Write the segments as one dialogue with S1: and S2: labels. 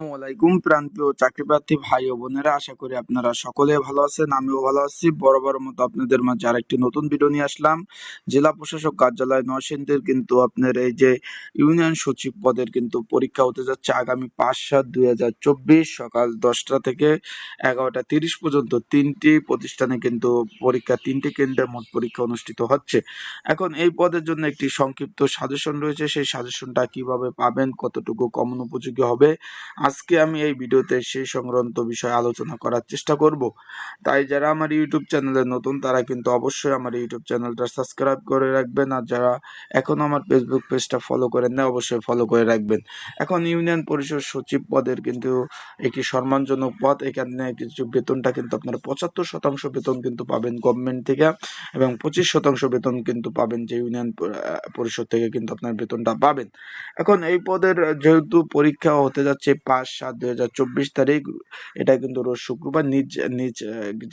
S1: আসসালামাইকুম প্রান্তীয় চাকরিপ্রার্থী ভাই ও বোনেরা, আশা করি আপনারা সকলে ভালো আছেন, আমিও ভালো আছি। বরাবর মতো আপনাদের মাঝে আরেকটি নতুন ভিডিও নিয়ে আসলাম। জেলা প্রশাসক কার্যালয় নরসিংদীর কিন্তু আপনার এই যে ইউনিয়ন সচিব পদের কিন্তু পরীক্ষা হতে যাচ্ছে আগামী পাঁচ সাত দুই হাজার চব্বিশ সকাল দশটা থেকে এগারোটা তিরিশ পর্যন্ত। তিনটি প্রতিষ্ঠানে কিন্তু পরীক্ষা, তিনটি কেন্দ্রে মোট পরীক্ষা অনুষ্ঠিত হচ্ছে। এখন এই পদের জন্য একটি সংক্ষিপ্ত সাজেশন রয়েছে। সেই সাজেশনটা কীভাবে পাবেন, কতটুকু কমন উপযোগী হবে আজকে আমি এই ভিডিওতে সেই সংক্রান্ত বিষয়ে আলোচনা করার চেষ্টা করব। তাই যারা আমার ইউটিউব চ্যানেলে নতুন, তারা কিন্তু অবশ্যই আমার ইউটিউব চ্যানেলটা সাবস্ক্রাইব করে রাখবেন। আর যারা এখনও আমার ফেসবুক পেজটা ফলো করেন না অবশ্যই ফলো করে রাখবেন। এখন ইউনিয়ন পরিষদ সচিব পদের কিন্তু একটি সম্মানজনক পদ। এখানে কিছু বেতনটা কিন্তু আপনারা পঁচাত্তর শতাংশ বেতন কিন্তু পাবেন গভর্নমেন্ট থেকে এবং পঁচিশ শতাংশ বেতন কিন্তু পাবেন যে ইউনিয়ন পরিষদ থেকে কিন্তু আপনার বেতনটা পাবেন। এখন এই পদের যেহেতু পরীক্ষা হতে যাচ্ছে পাঁচ সাত দুই হাজার চব্বিশ তারিখ, এটা কিন্তু রোজ শুক্রবার নিজ নিজ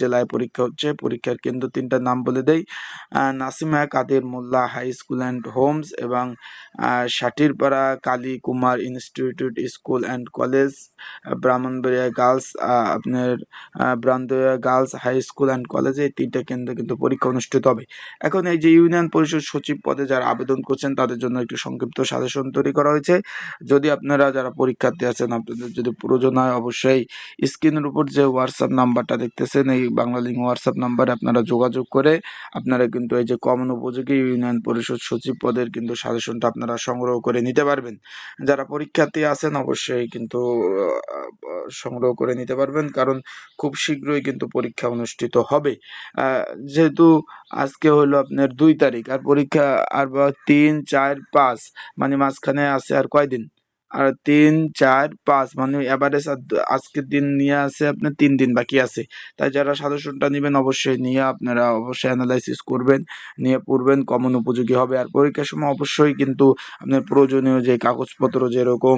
S1: জেলায় পরীক্ষা হচ্ছে। পরীক্ষার কেন্দ্র তিনটার নাম বলে দেই। Nasima, Kader Molla high school and homes এবং Satirpara Kali Kumar institute school and college Brahmanbaria girls আপনার Brahmanbaria girls high school and কলেজে এই তিনটা কেন্দ্রে কিন্তু পরীক্ষা অনুষ্ঠিত হবে। এখন এই যে ইউনিয়ন পরিষদ সচিব পদে যারা আবেদন করছেন, তাদের জন্য একটি সংক্ষিপ্ত সাজেশন তৈরি করা হয়েছে। যদি আপনারা যারা পরীক্ষার্থী আছেন আপনাদের যদি প্রয়োজন হয় অবশ্যই স্ক্রিনের উপর যে হোয়াটসঅ্যাপ নাম্বারটা দেখতেছেন, এই বাংলা লিঙ্ক হোয়াটসঅ্যাপ নাম্বারে আপনারা যোগাযোগ করে আপনারা কিন্তু এই যে কমন উপযোগী ইউনিয়ন পরিষদ সচিব পদের কিন্তু সাজেশনটা আপনারা সংগ্রহ করে নিতে পারবেন। যারা পরীক্ষার্থী আছেন অবশ্যই কিন্তু সংগ্রহ করে নিতে পারবেন কারণ খুব শীঘ্রই কিন্তু পরীক্ষা অনুষ্ঠিত হবে। যেহেতু আজকে হলো আপনার দুই তারিখ, আর পরীক্ষা আর তিন, চার, পাঁচ মানে মাঝখানে আছে আর কয়দিন? আর তিন, চার, পাঁচ মানে এভারেজ আজকের দিন নিয়ে আছে আপনার তিন দিন বাকি আছে। তাই যারা সাজেশনটা নেবেন অবশ্যই নিয়ে আপনারা অবশ্যই অ্যানালাইসিস করবেন, নিয়ে পড়বেন কমন উপযোগী হবে। আর পরীক্ষার সময় অবশ্যই কিন্তু আপনার প্রয়োজনীয় যে কাগজপত্র যেরকম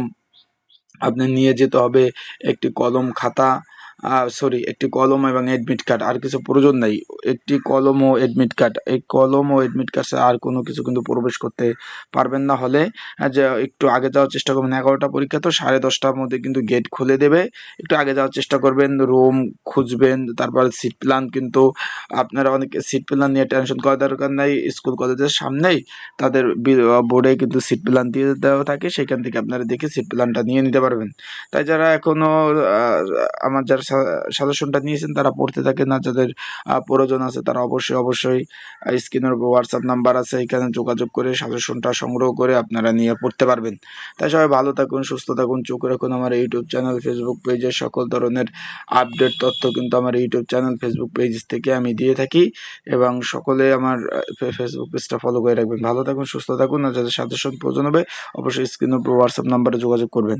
S1: আপনি নিয়ে যেতে হবে, একটি কলম, খাতা সরি একটি কলম এবং এডমিট কার্ড আর কিছু প্রয়োজন নাই। একটি কলম ও এডমিট কার্ড এই কলম ও এডমিট কার্ড আর কোনো কিছু কিন্তু প্রবেশ করতে পারবেন না। হলে যে একটু আগে যাওয়ার চেষ্টা করবেন, এগারোটা পরীক্ষা তো সাড়ে দশটার মধ্যে কিন্তু গেট খুলে দেবে। একটু আগে যাওয়ার চেষ্টা করবেন রুম খুঁজবেন, তারপর সিট প্ল্যান কিন্তু আপনারা অনেকে সিট প্ল্যান নিয়ে টেনশন করার দরকার নাই। স্কুল কলেজের সামনেই তাদের বোর্ডে কিন্তু সিট প্ল্যান দিয়ে দেওয়া থাকে। সেখান থেকে আপনারা দেখে সিট প্ল্যানটা নিয়ে নিতে পারবেন। তাই যারা এখনও আমার যারা সাজেশনটা নিয়েছেন, তারা পড়তে থাকেন না যাদের প্রয়োজন আছে তারা অবশ্যই অবশ্যই স্ক্রিনের উপর হোয়াটসঅ্যাপ নাম্বার আছে, এখানে যোগাযোগ করে সাজেশনটা সংগ্রহ করে আপনারা নিয়ে পড়তে পারবেন। তাই সবাই ভালো থাকুন, সুস্থ থাকুন, চোখ রাখুন আমার ইউটিউব চ্যানেল ফেসবুক পেজের সকল ধরনের আপডেট তথ্য কিন্তু আমার ইউটিউব চ্যানেল ফেসবুক পেজ থেকে আমি দিয়ে থাকি এবং সকলে আমার ফেসবুক পেজটা ফলো করে রাখবেন। ভালো থাকুন, সুস্থ থাকুন আর যাদের সাজেশন প্রয়োজন হবে, অবশ্যই স্ক্রিনের উপর হোয়াটসঅ্যাপ নাম্বারে যোগাযোগ করবেন।